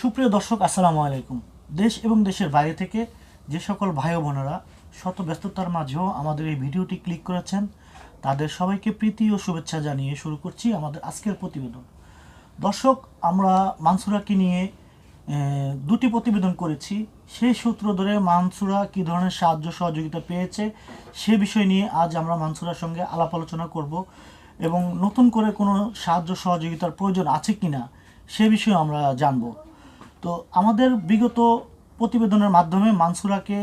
সুপ্রিয় দর্শক, আসসালামু আলাইকুম। দেশ এবং দেশের বাইরে থেকে যে সকল ভাই বোনেরা শত ব্যস্ততার মাঝেও আমাদের এই ভিডিওটি ক্লিক করেছেন, তাদের সবাইকে প্রীতি ও শুভেচ্ছা জানিয়ে শুরু করছি আমাদের আজকের প্রতিবেদন। দর্শক, আমরা মানসুরাকে নিয়ে দুটি প্রতিবেদন করেছি। সেই সূত্র ধরে মানসুরা কী ধরনের সাহায্য সহযোগিতা পেয়েছে সে বিষয় নিয়ে আজ আমরা মানসুরার সঙ্গে আলাপ আলোচনা করব এবং নতুন করে কোনো সাহায্য সহযোগিতার প্রয়োজন আছে কিনা সে বিষয়ে আমরা জানব। তো আমাদের বিগত প্রতিবেদনের মাধ্যমে মানসুরাকে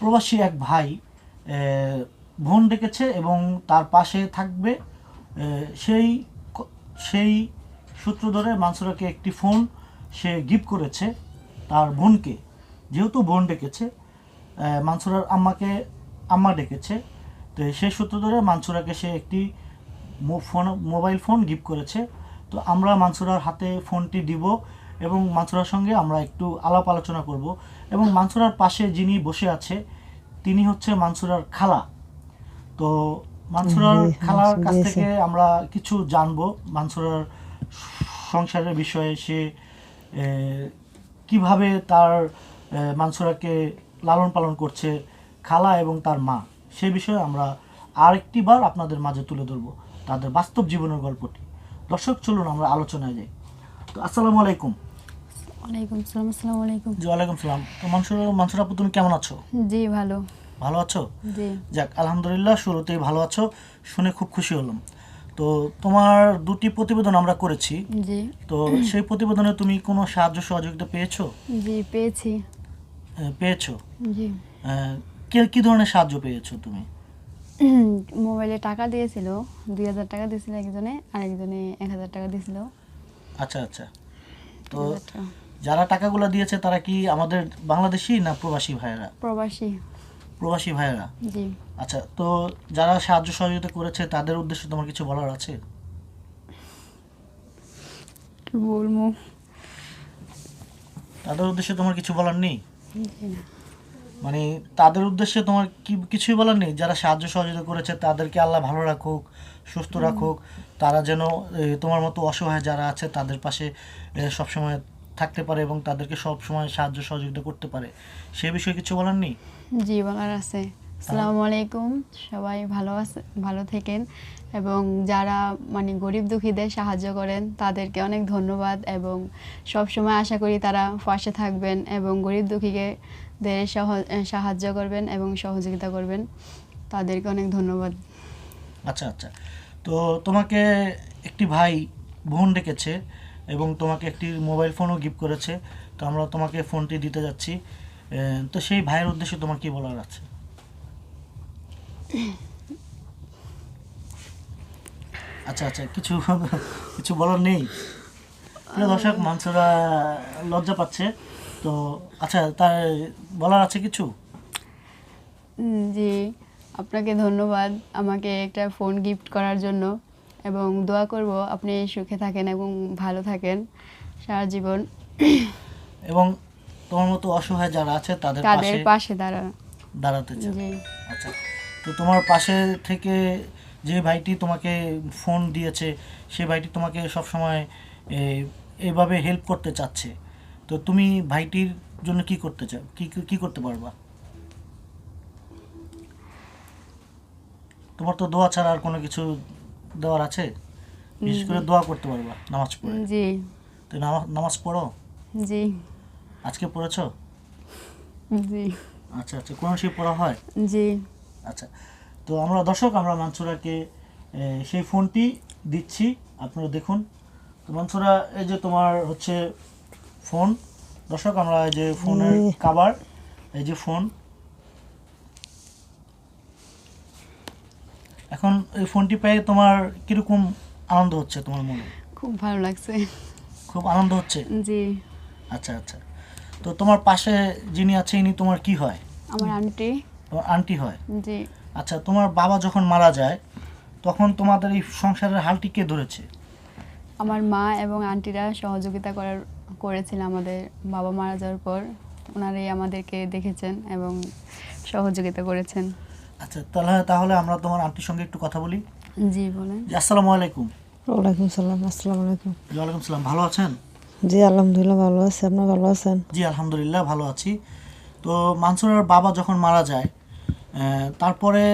প্রবাসী এক ভাই বোন ডেকেছে এবং তার পাশে থাকবে। সেই সেই সূত্র ধরে মানসুরাকে একটি ফোন সে গিফট করেছে তার বোনকে। যেহেতু বোন ডেকেছে মানসুরার আম্মাকে আম্মা ডেকেছে, তো সেই সূত্র ধরে মানসুরাকে সে একটি ফোন, মোবাইল ফোন গিফট করেছে। তো আমরা মানসুরার হাতে ফোনটি দিব এবং মানসুরার সঙ্গে আমরা একটু আলাপ আলোচনা করব। এবং মানসুরার পাশে যিনি বসে আছে তিনি হচ্ছে মানসুরার খালা। তো মানসুরার খালার কাছ থেকে আমরা কিছু জানব। মানসুরার সংসারের বিষয়ে সে কীভাবে তার মানসুরাকে লালন পালন করছে খালা এবং তার মা সে বিষয়ে আমরা আরেকটি বার আপনাদের মাঝে তুলে ধরবো তাদের বাস্তব জীবনের গল্পটি। দর্শক চলুন আমরা আলোচনায় যাই। তো আসসালামু আলাইকুম। ওয়ালাইকুম সালাম আসসালামু আলাইকুম। জি ওয়ালাইকুম সালাম তো মানসুর মানসুর আপু তুমি কেমন আছো? জি ভালো। ভালো আছো? জি। যাক আলহামদুলিল্লাহ শুরুতেই ভালো আছো। শুনে খুব খুশি হলাম। তো তোমার দুটি প্রতিবেদন আমরা করেছি। জি। তো সেই প্রতিবেদনে তুমি কোনো সাহায্য সহযোগিতা পেয়েছ? জি পেয়েছি। পেয়েছ? জি। কে কি ধরনের সাহায্য পেয়েছ তুমি? মোবাইলে টাকা দিয়েছিল দুই হাজার টাকা দিয়েছিল একজনে আর একজনে এক হাজার টাকা দিয়েছিল। আচ্ছা আচ্ছা। তো। যারা টাকাগুলো দিয়েছে তারা কি আমাদের বাংলাদেশি না প্রবাসী ভাইয়েরা? প্রবাসী। প্রবাসী ভাইয়েরা? জি। আচ্ছা তো যারা সাহায্য সহযোগিতা করেছে তাদের উদ্দেশ্যে তোমার কিছু বলার আছে? কি বলব? তাদের উদ্দেশ্যে তোমার কিছু বলার নেই? মানে তাদের উদ্দেশ্যে তোমার কি কিছুই বলার নেই? যারা সাহায্য সহযোগিতা করেছে তাদেরকে আল্লাহ ভালো রাখুক সুস্থ রাখুক। তারা যেন তোমার মতো অসহায় যারা আছে তাদের পাশে সবসময় থাকতে পারে এবং তাদেরকে সব সময় সাহায্য সহযোগিতা করতে পারে। সে বিষয়ে কিছু বলার নেই? জি বলার আছে। আসসালামু আলাইকুম। সবাই ভালো আছে ভালো থাকেন এবং যারা মানে গরিব দুঃখীদের সাহায্য করেন তাদেরকে অনেক ধন্যবাদ এবং সব সময় আশা করি তারা পাশে থাকবেন এবং গরিব দুঃখীকে দের সাহায্য করবেন এবং সহযোগিতা করবেন। তাদেরকে অনেক ধন্যবাদ। আচ্ছা আচ্ছা। তো তোমাকে একটি ভাই বোন ডেকেছে। এবং তোমাকে একটি মোবাইল ফোনও গিফট করেছে। তো আমরা তোমাকে ফোনটি দিতে যাচ্ছি। তো সেই ভাইয়ের উদ্দেশ্যে তোমার কি বলার আছে? আচ্ছা আচ্ছা কিছু কিছু বলার নেই। দর্শক, মানসুরা লজ্জা পাচ্ছে। তো আচ্ছা তার বলার আছে কিছু? জি, আপনাকে ধন্যবাদ আমাকে একটা ফোন গিফট করার জন্য। এবং দোয়া করব আপনি সুখে থাকেন এবং ভালো থাকেন সারা জীবন। এবং তোমার মতো অসহায় যারা আছে তাদের তাদের পাশে দাঁড়া দাঁড়াতে চাও আচ্ছা তো তোমার পাশে থেকে যে ভাইটি তোমাকে ফোন দিয়েছে সেই ভাইটি তোমাকে সব সময় এইভাবে হেল্প করতে চাচ্ছে। তো তুমি ভাইটির জন্য কি করতে চাও? কি- কি করতে পারবা? তোমার তো দোয়া ছাড়া আর কোনো কিছু দেওয়ার আছে বিশেষ করে দোয়া করতে পারবা নামাজ পড়ে। জি। তো নামাজ নামাজ পড়ো? জি। আজকে পড়েছো? জি। আচ্ছা আচ্ছা কোন সেই পড়া হয়? জি। আচ্ছা তো আমরা দর্শক আমরা মানসুরাকে সেই ফোনটি দিচ্ছি আপনারা দেখুন। তো মানসুরা এই যে তোমার হচ্ছে ফোন দর্শক আমরা এই যে ফোনের জি। কাভার এই যে ফোন এখন এই ফোনটি পেয়ে তোমার কীরকম আনন্দ হচ্ছে তোমার মনে? খুব ভালো লাগছে। খুব আনন্দ হচ্ছে? জি। আচ্ছা আচ্ছা। তো তোমার পাশে যিনি আছে ইনি তোমার কি হয়? আমার আন্টি। তোমার আন্টি হয়? জি। আচ্ছা তোমার বাবা যখন মারা যায় তখন তোমাদের এই সংসারের হালটি কে ধরেছে? আমার মা এবং আন্টিরা সহযোগিতা করার করেছিল আমাদের। বাবা মারা যাওয়ার পর ওনারাই আমাদেরকে দেখেছেন এবং সহযোগিতা করেছেন। আচ্ছা তাহলে তাহলে আমরা তোমার আন্টির সঙ্গে একটু কথা বলি। জি বলেন। আসসালামু আলাইকুম। ওয়ালাইকুম সালাম আসসালামু আলাইকুম। জি, ওয়ালাইকুম সালাম ভালো আছেন? জি আলহামদুলিল্লাহ ভালো আছি আপনার ভালো আছেন? জি আলহামদুলিল্লাহ ভালো আছি। তো মানসুরের বাবা যখন মারা যায় তারপরে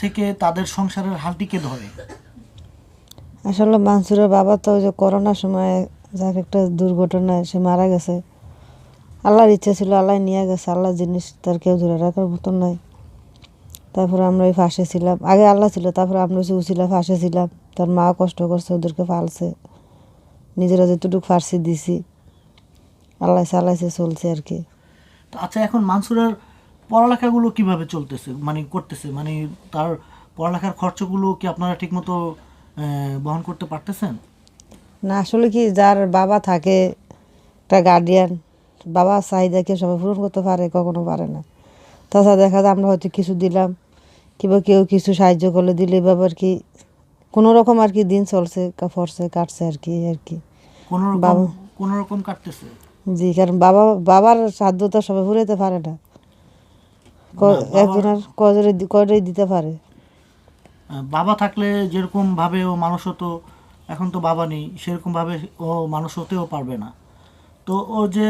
থেকে তাদের সংসারের হালটিকে ধরে? আসলে মানসুরের বাবা তো ওই যে করোনার সময় যাক একটা দুর্ঘটনায় সে মারা গেছে। আল্লাহর ইচ্ছা ছিল আল্লাহ নিয়ে গেছে আল্লাহর জিনিস তার কেউ ধরে রাখার মতন নাই। তারপরে আমরা ওই ফাঁসে ছিলাম। আগে আল্লাহ ছিল তারপরে আমরা হচ্ছে উছিলা ফাঁসে ছিলাম। তার মা কষ্ট করছে ওদেরকে ফালছে নিজেরা যেটুকু ফার্সি দিছি আল্লাহ চালাইছে চলছে আর কি। তো আচ্ছা এখন মানসুরের পড়ালেখাগুলো কীভাবে চলতেছে? মানে করতেছে? মানে তার পড়ালেখার খরচগুলো কি আপনারা ঠিকমতো বহন করতে পারতেছেন? না আসলে কি যার বাবা থাকে একটা গার্ডিয়ান বাবা চাহিদাকে সবাই পূরণ করতে পারে? কখনো পারে না। তাছাড়া দেখা যায় আমরা হয়তো কিছু দিলাম কিংবা কেউ কিছু সাহায্য করলে দিলে এভাবে আর কি কোনো রকম আর কি দিন চলছে ফরছে কাটছে আর কি আর কি। কোনো রকম বাবা- কোনো রকম কাটতেছে? জি কারণ বাবা বাবার সাধ্য তো সবাই ফুরাইতে পারে না। একজনের কজরে কয়টাই দিতে পারে। বাবা থাকলে যেরকম ভাবে ও মানুষ হতো এখন তো বাবা নেই সেরকম ভাবে ও মানুষ হতেও পারবে না। তো ও যে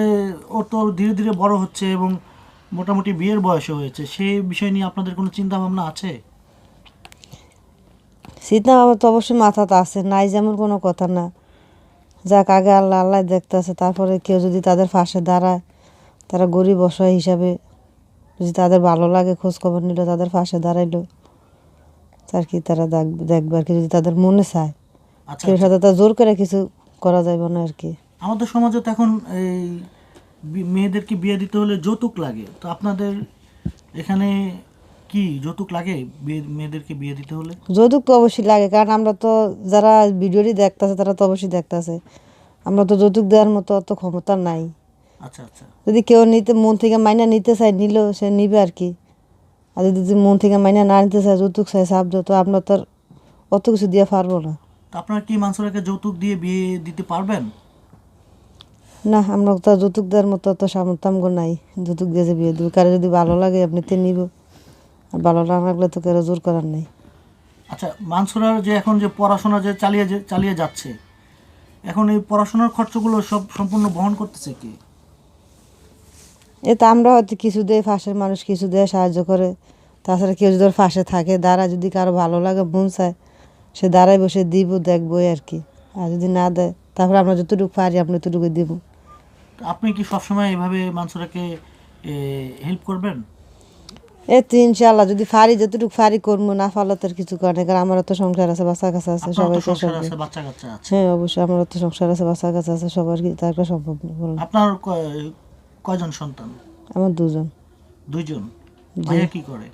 ও তো ধীরে ধীরে বড় হচ্ছে এবং মোটামুটি বিয়ের বয়সে হয়েছে সেই বিষয় নিয়ে আপনাদের কোনো চিন্তা ভাবনা আছে? চিন্তা ভাবনা তো অবশ্যই মাথাতে আছে নাই যেমন কোনো কথা না। যাক আগে আল্লাহ আল্লাহ দেখতেছে তারপরে কেউ যদি তাদের পাশে দাঁড়ায় তারা গরিব অসহায় হিসাবে যদি তাদের ভালো লাগে খোঁজ খবর নিল তাদের পাশে দাঁড়াইলো তার কি তারা দেখ- দেখবে আর কি যদি তাদের মনে চায়। আচ্ছা কেউ সাথে তার জোর করে কিছু করা যাবে না আর কি। আমাদের সমাজে তো এখন এই মেয়েদেরকে বিয়ে দিতে হলে যৌতুক লাগে। তো আপনাদের এখানে কি যৌতুক লাগে মেয়েদেরকে বিয়ে দিতে হলে? যৌতুক তো অবশ্যই লাগে কারণ আমরা তো যারা ভিডিওটি দেখতেছে তারা তো অবশ্যই দেখতেছে। আমরা তো যৌতুক দেওয়ার মতো অত ক্ষমতা নাই। আচ্ছা আচ্ছা। যদি কেউ নিতে মন থেকে মাইনা নিতে চায় নিল সে নিবে আর কি। আর যদি যদি মন থেকে মাইনা না নিতে চায় যৌতুক চায় সাহায্য তো আমরা তো অত কিছু দিয়ে পারব না। তো আপনারা কি মানসুরাকে যৌতুক দিয়ে বিয়ে দিতে পারবেন? না আমরা তো আর যৌতুক দেওয়ার মতো অত সামর্থ্য নাই। যৌতুক দিয়ে যে বিয়ে দেবো কারও যদি ভালো লাগে এমনিতে নিব। আর ভালো না লাগলে তো কারও জোর করার নেই। আচ্ছা মানসুরার যে এখন যে পড়াশোনা যে চালিয়ে যে- চালিয়ে যাচ্ছে এখন এই পড়াশোনার খরচগুলো সব সম্পূর্ণ বহন করতেছে কি? এ তো আমরা হয়তো কিছু দিয়ে ফাঁসের মানুষ কিছু দিয়ে সাহায্য করে। তাছাড়া কেউ যদি ফাঁসে থাকে দাঁড়া যদি কারও ভালো লাগে মন চায় সে দাঁড়ায় বসে দিব দেখবই আর কি। আর যদি না দেয় তারপরে আমরা যতটুকু পারি আমরা ততটুকু দিব। তো আপনি কি সবসময় এভাবে মানসুরাকে হেল্প করবেন? এই তো ইনশাল্লাহ যদি ফারি যতটুকু ফারি করব না ফালো তার কিছু করে কারণ আমারও তো সংসার আছে বাচ্চা কাছে আছে সবাই তো সংসার আছে বাচ্চা কাচ্চা আছে। হ্যাঁ অবশ্যই আমারও তো সংসার আছে বাচ্চা কাছে আছে সবার কি তার সম্ভব না বলুন। আপনার কয়- কয়জন সন্তান? আমার দুজন। দুইজন? ভাইয়া কি করে?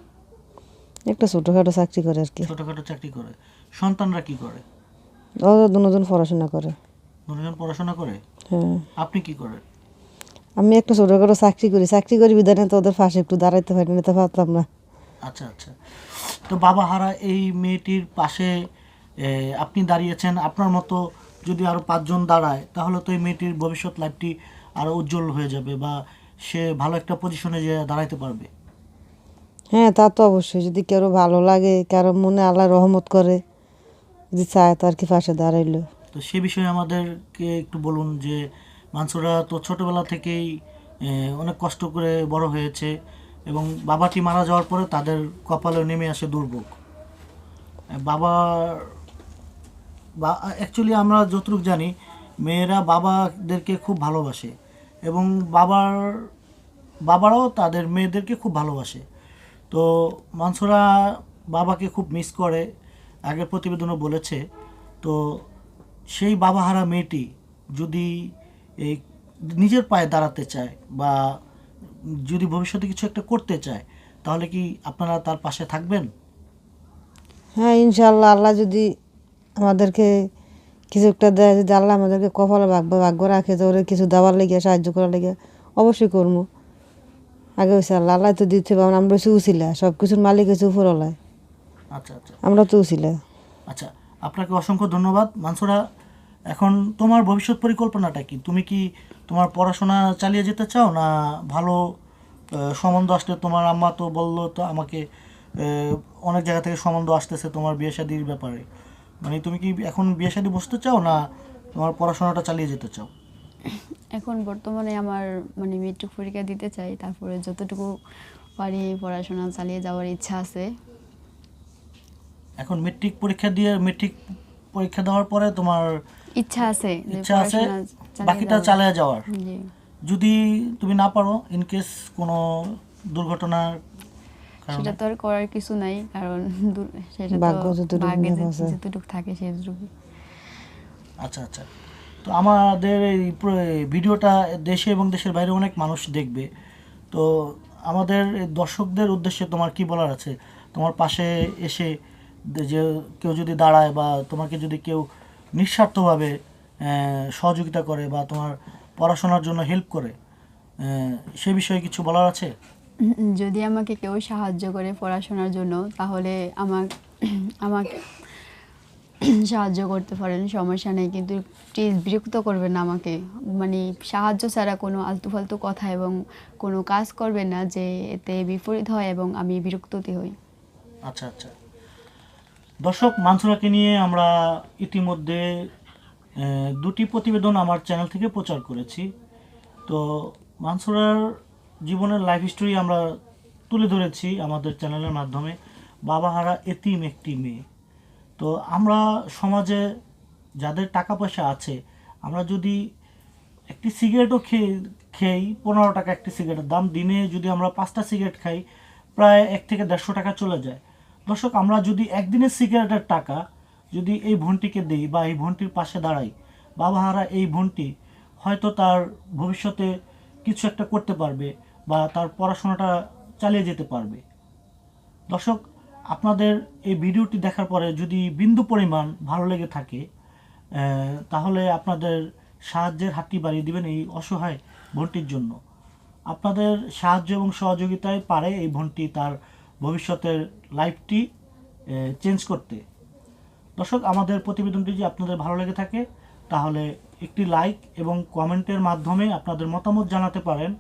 একটা ছোটোখাটো চাকরি করে আর কি। ছোটখাটো চাকরি করে। সন্তানরা কি করে? ওরা দুজন পড়াশোনা করে। দুজন পড়াশোনা করে? হ্যাঁ। আপনি কি করেন? আমি একটা ছোটোখাটো চাকরি করি। চাকরি করি বিধানে তো ওদের পাশে একটু দাঁড়াইতে পারি নিতে পারতাম না। আচ্ছা আচ্ছা। তো বাবা হারা এই মেয়েটির পাশে আপনি দাঁড়িয়েছেন। আপনার মতো যদি আরও পাঁচজন দাঁড়ায় তাহলে তো এই মেয়েটির ভবিষ্যৎ লাইফটি আরও উজ্জ্বল হয়ে যাবে বা সে ভালো একটা পজিশনে যে দাঁড়াইতে পারবে। হ্যাঁ তা তো অবশ্যই। যদি কারও ভালো লাগে কারও মনে আল্লাহ রহমত করে যদি চায় তার কি পাশে দাঁড়াইলো। তো সে বিষয়ে আমাদেরকে একটু বলুন যে মানসুরা তো ছোটবেলা থেকেই অনেক কষ্ট করে বড় হয়েছে এবং বাবাটি মারা যাওয়ার পরে তাদের কপালে নেমে আসে দুর্ভোগ। বাবার বা অ্যাকচুয়ালি আমরা যতটুকু জানি, মেয়েরা বাবাদেরকে খুব ভালোবাসে এবং বাবার, বাবারাও তাদের মেয়েদেরকে খুব ভালোবাসে। তো মানসুরা বাবাকে খুব মিস করে, আগের প্রতিবেদনও বলেছে। তো সেই বাবাহারা মেয়েটি যদি এই নিজের পায়ে দাঁড়াতে চায় বা যদি ভবিষ্যতে কিছু একটা করতে চায় তাহলে কি আপনারা তার পাশে থাকবেন? হ্যাঁ ইনশাল্লাহ আল্লাহ যদি আমাদেরকে কিছু একটা দেয় যদি আল্লাহ আমাদেরকে কপালে ভাগ্য ভাগ্য রাখে তো ওরা কিছু দেওয়ার লেগে সাহায্য করার লেগে অবশ্যই করব। আগে হয়েছে আল্লাহ আল্লাহ তো দিতে পারব আমরা হচ্ছে উচিলা সব কিছুর মালিক হচ্ছে উপরওয়ালায় আচ্ছা আচ্ছা। আমরা তো উচিলা। আচ্ছা আপনাকে অসংখ্য ধন্যবাদ। মানসুরা এখন তোমার ভবিষ্যৎ পরিকল্পনাটা কি? তুমি কি তোমার পড়াশোনা চালিয়ে যেতে চাও না ভালো সম্বন্ধ আসলে তোমার আম্মা তো বলল তো আমাকে অনেক জায়গা থেকে সম্বন্ধ আসতেছে তোমার বিয়ে শাদির ব্যাপারে। মানে তুমি কি এখন বিয়ে শাদি বসতে চাও না তোমার পড়াশোনাটা চালিয়ে যেতে চাও? এখন বর্তমানে আমার মানে মেট্রিক পরীক্ষা দিতে চাই তারপরে যতটুকু পারি পড়াশোনা চালিয়ে যাওয়ার ইচ্ছা আছে। এখন মেট্রিক পরীক্ষা দিয়ে মেট্রিক পরীক্ষা দেওয়ার পরে তোমার ইচ্ছা আছে ইচ্ছা আছে বাকিটা চালিয়ে যাওয়ার। যদি তুমি না পারো ইন কেস কোনো দুর্ঘটনার সেটা তো আর করার কিছু নাই কারণ সেটা ভাগ্য। যতটুকু থাকে সেটুকু আচ্ছা আচ্ছা। তো আমাদের এই ভিডিওটা দেশে এবং দেশের বাইরে অনেক মানুষ দেখবে। তো আমাদের দর্শকদের উদ্দেশ্যে তোমার কি বলার আছে? তোমার পাশে এসে যে কেউ যদি দাঁড়ায় বা তোমাকে যদি কেউ নিঃস্বার্থভাবে সহযোগিতা করে বা তোমার পড়াশোনার জন্য হেল্প করে সে বিষয়ে কিছু বলার আছে? যদি আমাকে কেউ সাহায্য করে পড়াশোনার জন্য তাহলে আমার আমাকে সাহায্য করতে পারেন সমস্যা নেই। কিন্তু প্লিজ বিরক্ত করবেন না আমাকে। মানে সাহায্য ছাড়া কোনো আলতু ফালতু কথা এবং কোনো কাজ করবেন না যে এতে বিপরীত হয় এবং আমি বিরক্ততি হই। আচ্ছা আচ্ছা। দর্শক, মানসুরাকে নিয়ে আমরা ইতিমধ্যে দুটি প্রতিবেদন আমার চ্যানেল থেকে প্রচার করেছি। তো মানসুরার জীবনের লাইফ স্টোরি আমরা তুলে ধরেছি আমাদের চ্যানেলের মাধ্যমে। বাবাহারা এতিম একটি মেয়ে। তো আমরা সমাজে যাদের টাকা পয়সা আছে, আমরা যদি একটি সিগারেটও খেয়ে, খেয়েই পনেরো টাকা একটি সিগারেটের দাম দিনে যদি আমরা পাঁচটা সিগারেট খাই, প্রায় এক থেকে দেড়শো টাকা চলে যায়। দর্শক, আমরা যদি একদিনের সিগারেটের টাকা যদি এই বোনটিকে দিই বা এই ভনটির পাশে দাঁড়াই, বাবাহারা এই বোনটি হয়তো তার ভবিষ্যতে কিছু একটা করতে পারবে বা তার পড়াশোনাটা চালিয়ে যেতে পারবে। দর্শক, আপনাদের এই ভিডিওটি দেখার পরে যদি বিন্দু পরিমাণ ভালো লেগে থাকে তাহলে আপনাদের সাহায্যের হাতটি বাড়িয়ে দিবেন এই অসহায় বোনটির জন্য। আপনাদের সাহায্য এবং সহযোগিতায় পারে এই বোনটি তার ভবিষ্যতের লাইফটি চেঞ্জ করতে। দর্শক, আমাদের প্রতিবেদনটি যদি আপনাদের ভালো লেগে থাকে, তাহলে একটি লাইক এবং কমেন্টের মাধ্যমে আপনাদের মতামত জানাতে পারেন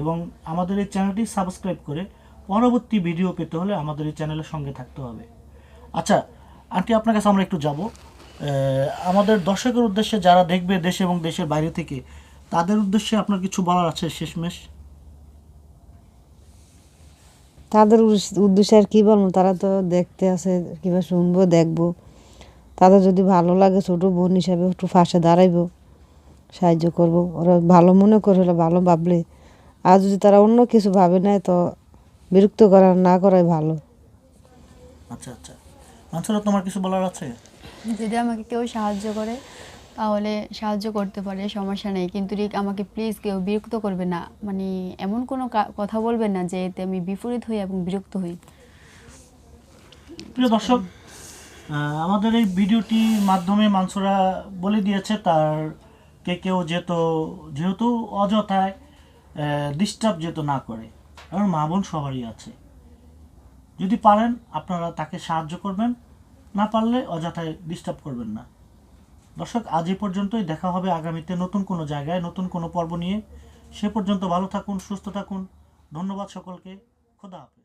এবং আমাদের এই চ্যানেলটি সাবস্ক্রাইব করে পরবর্তী ভিডিও পেতে হলে আমাদের এই চ্যানেলের সঙ্গে থাকতে হবে। আচ্ছা আন্টি, আপনার কাছে আমরা একটু যাব। আমাদের দর্শকের উদ্দেশ্যে যারা দেখবে দেশে এবং দেশের বাইরে থেকে, তাদের উদ্দেশ্যে আপনার কিছু বলার আছে শেষমেশ? তাদের উদ্দেশ্যে আর কী বলব? তারা তো দেখতে আছে কিংবা শুনব দেখব। তাদের যদি ভালো লাগে ছোট বোন হিসাবে একটু ফাঁসে দাঁড়াইবো সাহায্য করব। ওরা ভালো মনে করে হলে ভালো ভাবলে। আর যদি তারা অন্য কিছু ভাবে নেয় তো বিরক্ত করা না করাই ভালো। আচ্ছা আচ্ছা। মানসুরা তোমার কিছু বলার আছে? যদি আমাকে কেউ সাহায্য করে তাহলে সাহায্য করতে পারে, সমস্যা নেই। কিন্তু রিক, আমাকে প্লিজ কেউ বিরক্ত করবে না। মানে এমন কোনো কথা বলবেন না যে এতে আমি বিপরীত হই এবং বিরক্ত হই। প্রিয় দর্শক আমাদের এই ভিডিওটির মাধ্যমে মানসুরা বলে দিয়েছে তার কে কেউ যেহেতু যেহেতু অযথায় ডিস্টার্ব যেত না করে, কারণ মা বোন সবারই আছে। যদি পারেন, আপনারা তাকে সাহায্য করবেন। না পারলে অযথায় ডিস্টার্ব করবেন না। দর্শক, আজ এ পর্যন্তই। দেখা হবে আগামীতে নতুন কোনো জায়গায়, নতুন কোনো পর্ব নিয়ে। সে পর্যন্ত ভালো থাকুন, সুস্থ থাকুন। ধন্যবাদ সকলকে। খোদা হাফেজ।